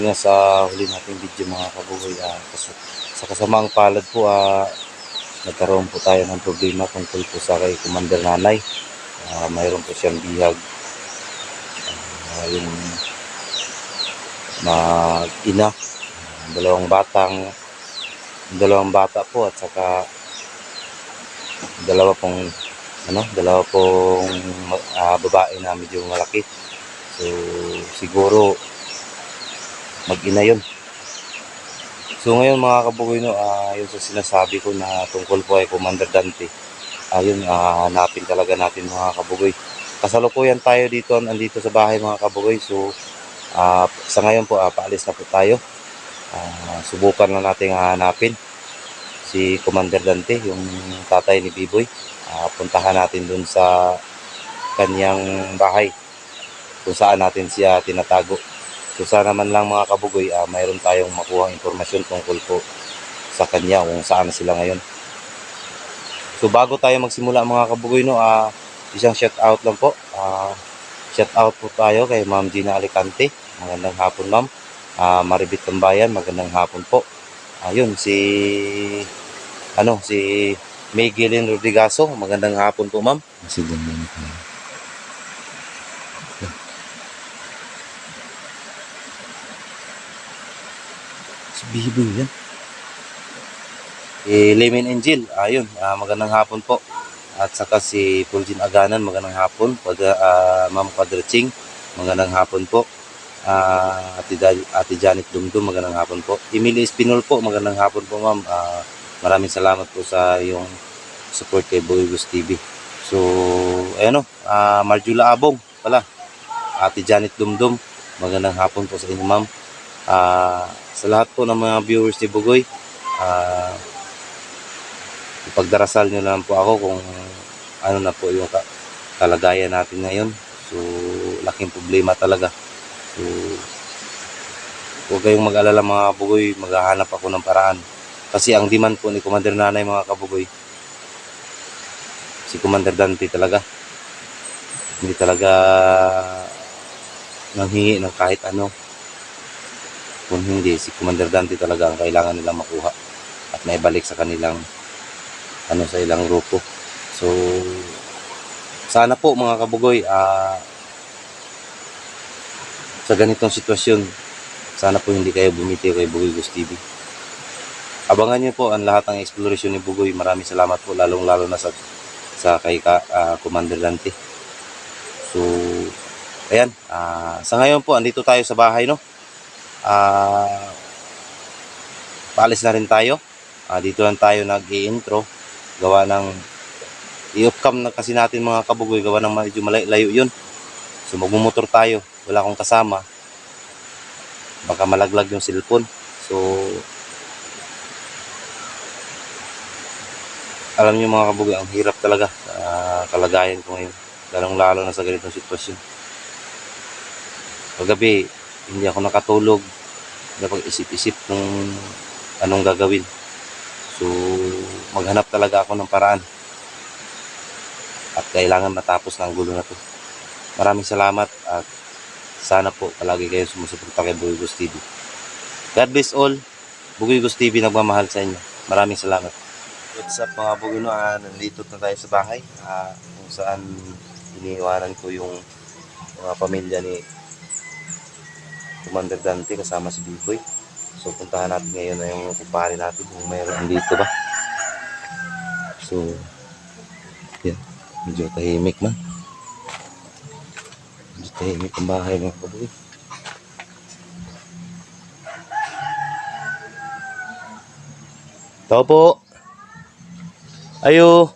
yun nga sa huli nating video mga kabugoy. Ah, kas- sa kasamaang palad po, ah, nagkaroon po tayo ng problema tungkol po sa kay Commander Nanay. Ah, mayroon po siyang bihag. Ah, yung mag-ina, dalawang batang, dalawang bata po at saka dalawa pong ano, dalawa pong ah, babae na medyo malaki. So, siguro mag-ina yun. So, ngayon mga kabugoy, no, ah, yung sa sinasabi ko na tungkol po kay Commander Dante, ayun, ah, hanapin talaga natin mga kabugoy. Kasalukuyan tayo dito, andito sa bahay mga kabugoy. So, ah, sa ngayon po, ah, paalis na po tayo. Ah, subukan na natin hanapin si Commander Dante, yung tatay ni Biboy. Ah, puntahan natin dun sa kanyang bahay kung saan natin siya tinatago. So sana man lang mga kabugoy, ah, mayroon tayong makuha impormasyon tungkol po sa kanya kung saan sila ngayon. So bago tayo magsimula mga kabugoy, no, ah, isang shout out lang po. Ah, shout out po tayo kay Ma'am Gina Alicante. Magandang hapon ma'am. Ah, Maribit Tambayan, magandang hapon po. Ayun, si ano, si Miguelin Rodrigaso. Magandang hapon po, ma'am. Sige, Bibo yan. Eh, Lemon Angel, ayun, ah, magandang hapon po. At saka si Fulgin Aganan, magandang hapon. Pag, ah, Ma'am Quadraching, magandang hapon po. Ah, Ate, Da- Ate Janet Dumdum, magandang hapon po. Emily Espinol po, magandang hapon po ma'am. Ah, maraming salamat po sa yung support kay Boy Gus TV. So, ayan o, ah, Marjula Abong pala. Ate Janet Dumdum, magandang hapon po sa inyo ma'am. Ah, sa lahat po ng mga viewers ni Bugoy, ah, ipagdarasal nyo lang po ako kung ano na po yung ka- kalagayan natin ngayon. So, laking problema talaga. So, huwag kayong mag-alala mga kabugoy, maghahanap ako ng paraan. Kasi ang demand po ni Commander Nanay mga kabugoy, si Commander Dante talaga. Hindi talaga nanghingi ng kahit ano. Kung hindi, si Commander Dante talaga ang kailangan nilang makuha at naibalik sa kanilang ano sa ilang grupo. So, sana po mga kabugoy, ah sa ganitong sitwasyon, sana po hindi kayo bumitiw kay Bugoy Gus TV. Abangan niyo po ang lahat ng exploration ni Bugoy. Maraming salamat po, lalong-lalo na sa, sa kay ka, ah, Commander Dante. So, ayan. ah, sa ngayon po, andito tayo sa bahay, no? Ah, paalis na rin tayo. Ah, dito lang tayo nag-i-intro. Gawa ng i-off-cam na kasi natin mga kabugoy. Gawa ng medyo malayo yun. So, magmumotor tayo wala akong kasama baka malaglag yung cellphone so alam niyo mga kabugi ang hirap talaga sa kalagayan ko ngayon lalong lalo na sa ganitong sitwasyon paggabi hindi ako nakatulog napag-isip-isip kung anong gagawin so maghanap talaga ako ng paraan at kailangan matapos ng gulo na to maraming salamat at sana po palagi kayo sumusuporta kay Bugigos TV. God bless all. Bugigos TV nagmamahal sa inyo. Maraming salamat. What's up mga Bugino? Ah, nandito na tayo sa bahay ah, kung saan iniiwanan ko yung mga pamilya ni Commander Dante kasama si Biboy. So puntahan natin ngayon na yung kumpare natin kung mayroon dito ba. So, yan. Medyo tahimik man. Medyo tahimik ang bahay mga kabuhi. Tao po. Ayo.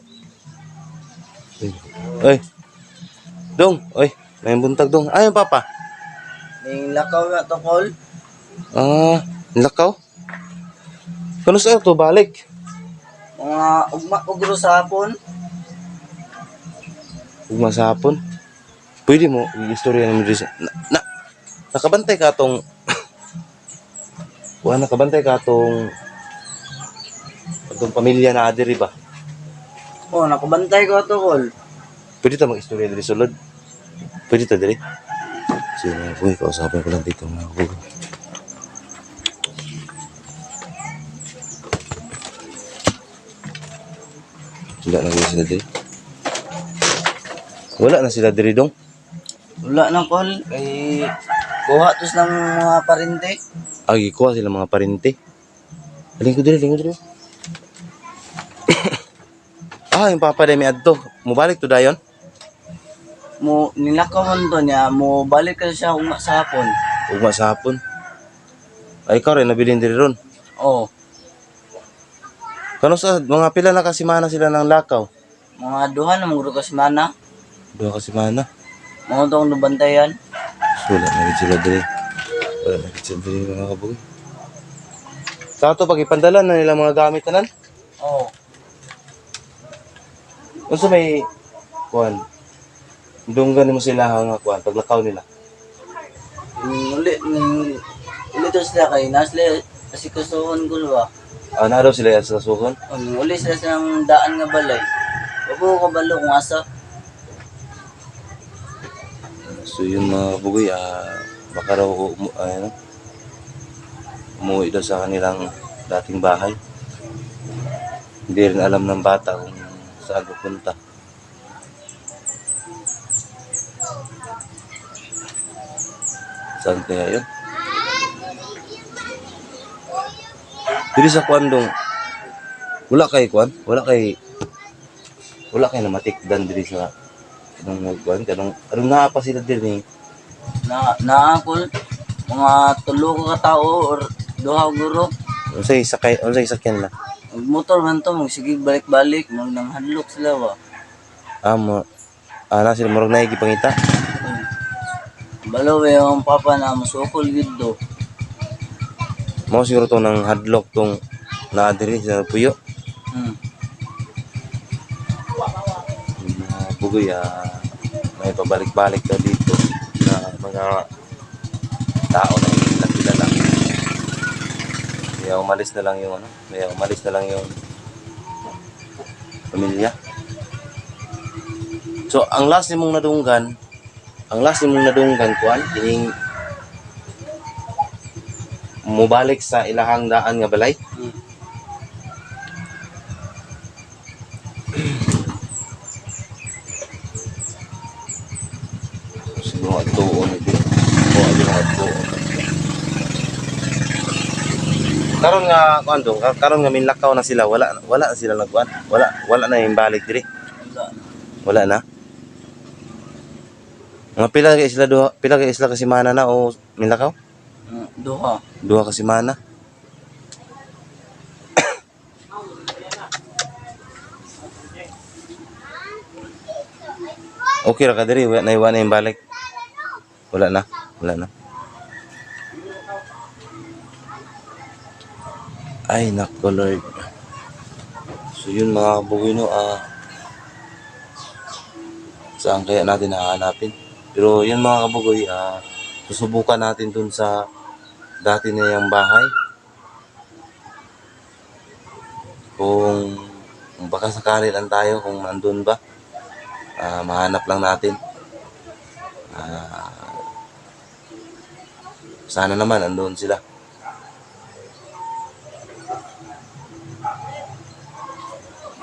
Ay. Dong, oy, may buntag dong. Ayun papa. Ning lakaw to, Col. Ah, lakaw. Kano sa to balik? Mga ugma ugro sa hapon. Ug masapon. Pwede mo istorya namin diri sa na, na nakabantay ka tong Wala nakabantay ka tong tong pamilya na adiri ba? Oh, nakabantay ko to, Col. Pwede ta mag-istorya diri sulod. Pwede ta diri. Yun mga kabugoy, kausapin ko lang dito mga kabugoy. Wala na sila diri? Wala na sila diri dong. Wala na kol. Kay kuha tos ng mga parinte. Agi ko sila mga parente. Aling ko diri, aling ko diri. ah, yung papa dami adto. Mubalik to dayon. Mo nilakaw man to niya. Mo balik ka siya ugma sa hapon. Ugma sa hapon. Ay, ikaw rin, nabilin diri ron. Oh, Kano sa mga pila na kasimana sila ng lakaw? mga duha na mga ka semana. Dua kasimana. Mga tong nabantayan. So, wala na rin sila diri. Wala na rin sila diri mga kabugoy. Sa ato, pag ipandalan na nila mga gamit tanan. Oh, Kung sa may, kuhan, dunggan mo sila nga kuhan, paglakaw nila. mm, uli, mm, uli to sila kay nasle kasi kusuhon ko ba. Ah, na daw sila sa suhon. Um, uli sila sa daan nga balay. Wabo ko balo kung asa. So yun mga kabugoy, ah, baka raw umu, ano, umuwi daw sa kanilang dating bahay. Hindi rin alam ng bata kung saan pupunta. Saan kaya yun? Dili sa kwan dong, wala kay kwan, wala kay, wala kay namatikdan diri sa kanong kwan, kanong, kanong naa pa sila diri Na naakol mga tulo ka tao or duha guro. Unsay sakay, unsay sakyan na. Mag motor man to, sige balik-balik, nang hadlok sila ba. Amo. Ah, na sila murag na pangita. Balo ba yung papa na masukol gid do. Mo siguro to ng hadlock tong naa diri sa puyo. Hmm. Bugoy ah, may pabalik-balik daw dito na mga tao na hindi na kilala. Kaya umalis na lang yung ano, kaya umalis na lang yung pamilya. So, ang last ni mong nadunggan, ang last mong nadunggan, kuan, kining mubalik sa ilahang daan nga balay. Hmm. Siguro at tuon ito. O at tuon. Karon nga kuan dong, kar- karon nga minlakaw na sila, wala wala sila nagkuan. Wala wala na yung balik diri. Wala na. Mga pila kay sila duha, pila kay sila kasi mana na o minlakaw? Hmm, Duha. Duha kasi mana. okay ra ka diri, wala na iwan yung balik. Wala na, wala na. Ay, nako Lord. So yun mga kabugoy no, ah, saan kaya natin hahanapin? Pero yun mga kabugoy, ah, susubukan natin dun sa dati na yung bahay. Kung, kung baka sakali lang tayo kung nandun ba, ah, mahanap lang natin. Ah, sana naman nandun sila.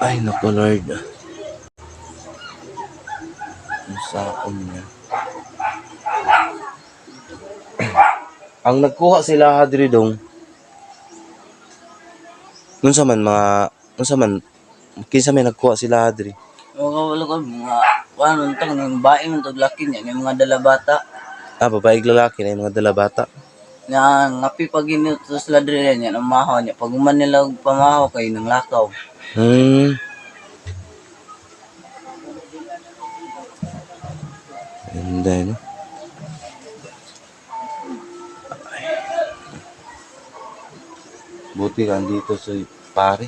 Ay, naku Lord. Ang saon niya. Ang nagkuha sila hadri dong. Nun sa man mga nun sa man kinsa may nagkuha sila hadri. O wala ko mga ano tang ng bae man to laki niya ng mga dalabata. Ah, babae lalaki na yung mga dala bata. Nga ngapi pag to sila dire niya ang mahaw niya. Pag man nila og pamahaw kay nang lakaw. Hmm. Ganda no? Buti ka dito sa pare.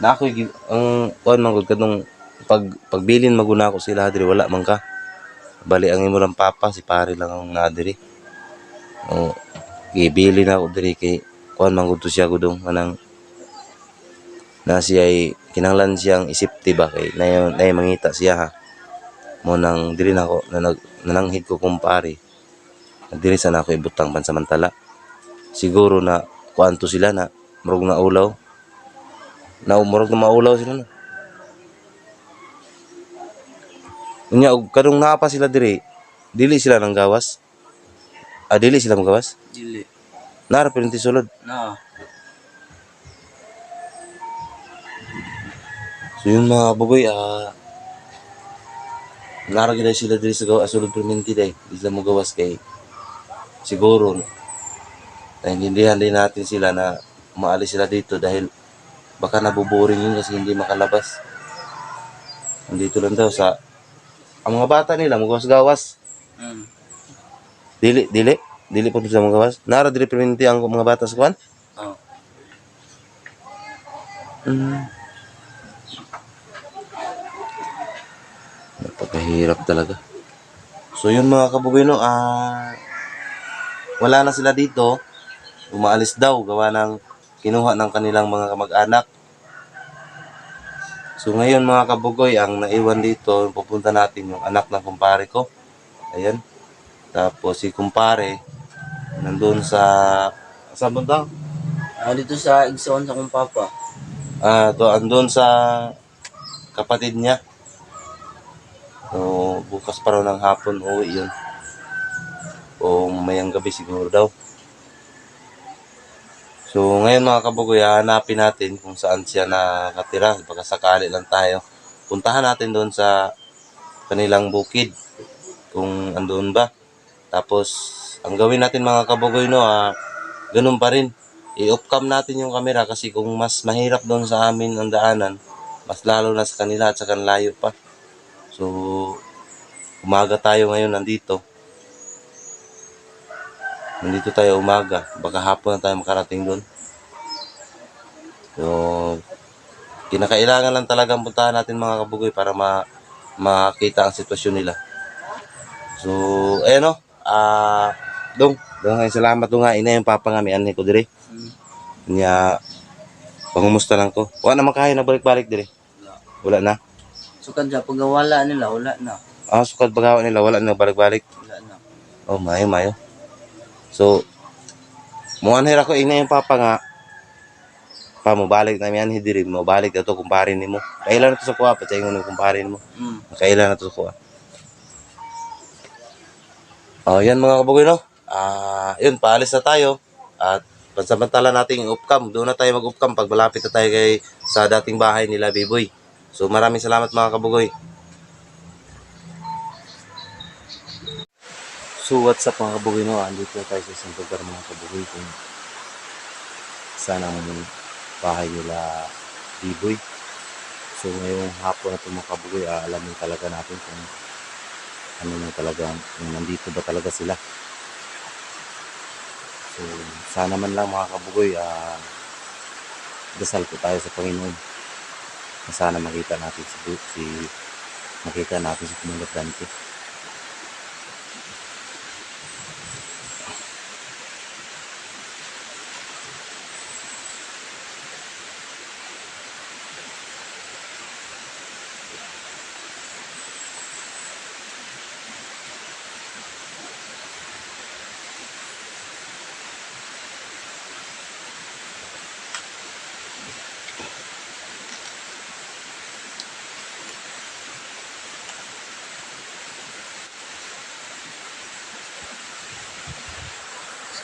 Na ako ang kuan man gud kadtong pag pagbilin maguna ko sila diri wala man ka. Bali ang imo lang papa si pare lang ang nadiri. Oh, gibili na ako diri kay kuan man gud siya gudong anang na siya ay kinanglan siyang isip ba kay na na mangita siya ha mo nang dili na ako na nananghid ko kumpare dili sana ako ibutang pansamantala siguro na kuanto sila na murog na ulaw na murog na maulaw sila na Unya og kadung naa pa sila diri dili sila nang gawas ah dili sila magawas Dili. nara pinti sulod Na. So yun mga kabugoy, ah, naragin na sila diri sa gawa, sulod perminti day. Di sila mo gawas kay siguro naiintindihan din natin sila na umaalis sila dito dahil baka nabuboring yun kasi hindi makalabas. Nandito lang daw sa ang mga bata nila magawas-gawas. Mm. Dili, dili, dili po sila magawas. Nara diri perminti ang mga bata sa kwan. Oh. Mm. Napakahirap talaga. So yun mga kabugino, ah wala na sila dito. Umaalis daw gawa ng kinuha ng kanilang mga kamag-anak. So ngayon mga kabugoy, ang naiwan dito, pupunta natin yung anak ng kumpare ko. Ayan. Tapos si kumpare, nandun sa... Ba daw? Ah, dito sa igsoon sa kong papa. Ah, to andun sa kapatid niya. So, bukas pa raw ng hapon uwi yun. O mayang gabi siguro daw. So, ngayon mga kabugoy, hanapin natin kung saan siya nakatira. Baka sakali lang tayo. Puntahan natin doon sa kanilang bukid. Kung andun ba. Tapos, ang gawin natin mga kabugoy, no, ah, ganun pa rin i-off-cam natin yung camera kasi kung mas mahirap doon sa amin ang daanan, mas lalo na sa kanila at sa layo pa. So, umaga tayo ngayon nandito. Nandito tayo umaga. Baka hapon na tayo makarating doon. So, kinakailangan lang talagang puntahan natin mga kabugoy para ma makita ang sitwasyon nila. So, ayan o. Ah, dong, dong, ay salamat dong nga. Ina yung papa nga, may anay ko dire. Mm. Nya pangumusta lang ko. Wala naman kaya na balik-balik dire. Wala. Na. Sukan sa pagawala nila, wala na. Ah, sukad bagawa nila wala na balik-balik. Wala na. Oh, mayo mayo. So mo anhira ko ina yung papa nga pa mo balik na yan hidiri mo balik ato kumpare nimo. Kailan na to sa kuha pa tayo ng kumpare nimo. Mm. Kailan na to sa kuha. Oh, yan mga kabugoy no. Ah, yun paalis na tayo at pansamantala nating upcam. Doon na tayo mag-upcam pag malapit na tayo kay sa dating bahay nila Biboy. So maraming salamat mga kabugoy. So what's up mga kabugoy no? Andito na tayo sa isang lugar mga kabugoy kung saan ang bahay nila Biboy. So ngayong hapon na ito mga kabugoy, aalamin talaga natin kung ano na talaga, kung nandito ba talaga sila. So sana man lang mga kabugoy, ah dasal ko tayo sa Panginoon na sana makita natin si, si makita natin si Kumulagante.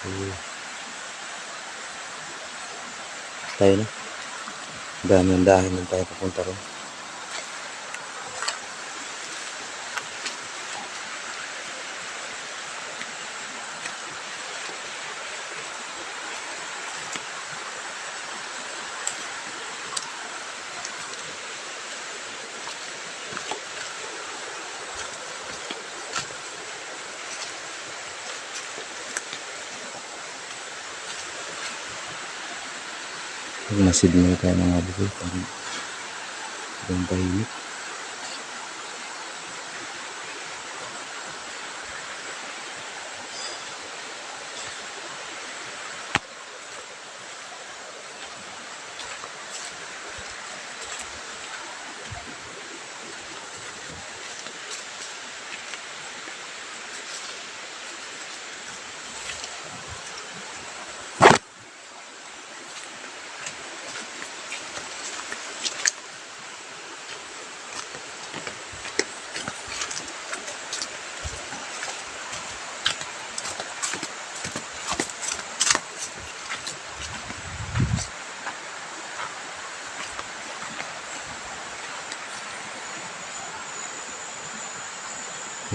So, tayo na. Dami ang dahil nang tayo papunta ron. Masid na tayo mga bukoy. Parang parang tahimik.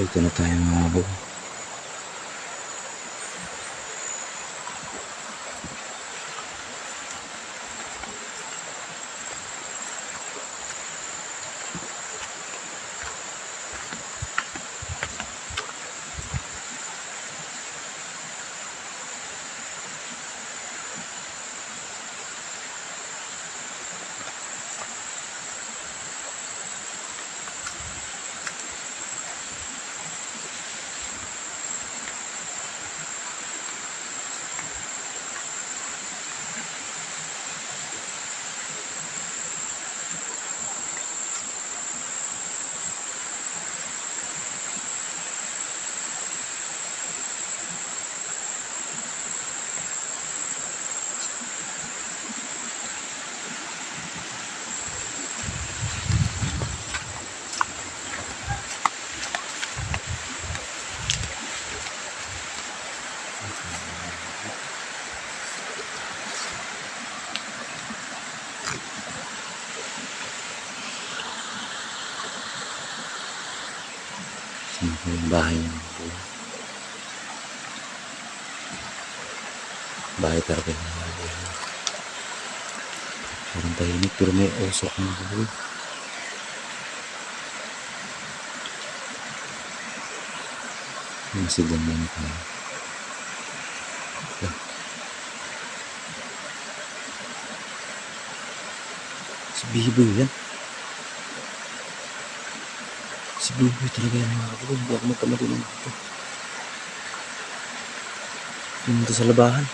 Dito na tayo mga bug. Saan po yung bahay niya? Bahay talaga bug. Parang tahimik pero may usok mga bug. Masih ganyan pa. Si Biboy yan. Biboy talaga yan mga kapatid. Hindi ako magkamali ng ito. Pumunta sa labahan.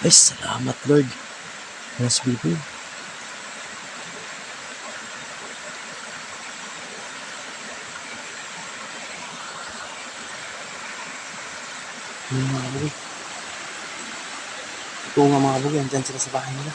Ay, salamat Lord. Mas Biboy. Yung mga kabugay. Ito mga kabugay, andyan sila sa bahay nila.